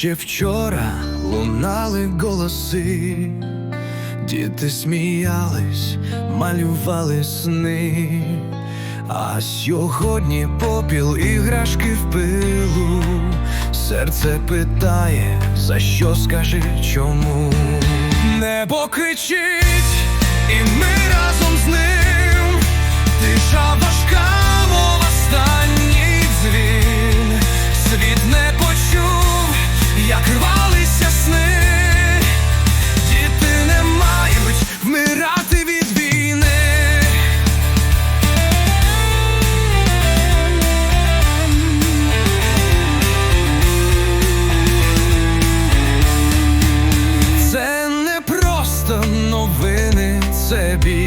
Ще вчора лунали голоси, діти сміялись, малювали сни, а сьогодні попіл іграшки в пилу, серце питає, за що скажи чому. Небо кричить, і ми разом з ним. Важка,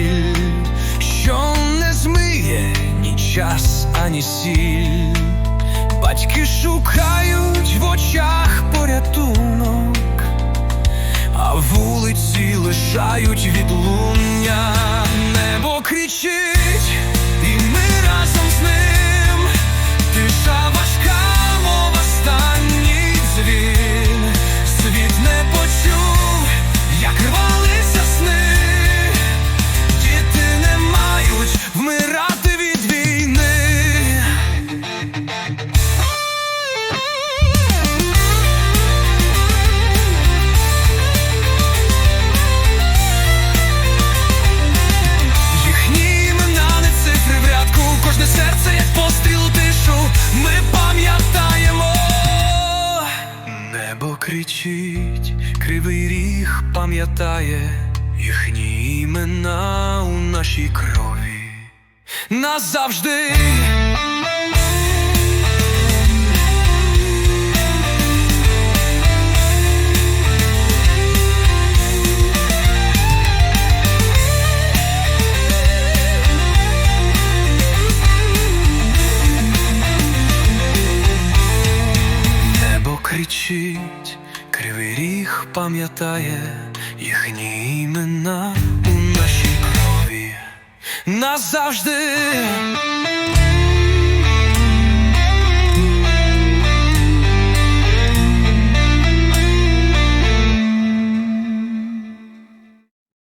біль, що не змиє ні час, ані сіль. Батьки шукають в очах порятунок, а вулиці лишають відлуння. Небо кричить, Кричить, кривий ріг пам'ятає їхні імена у нашій крові. Назавжди. Кричить, кривий ріг пам'ятає їхні імена у нашій крові. Назавжди.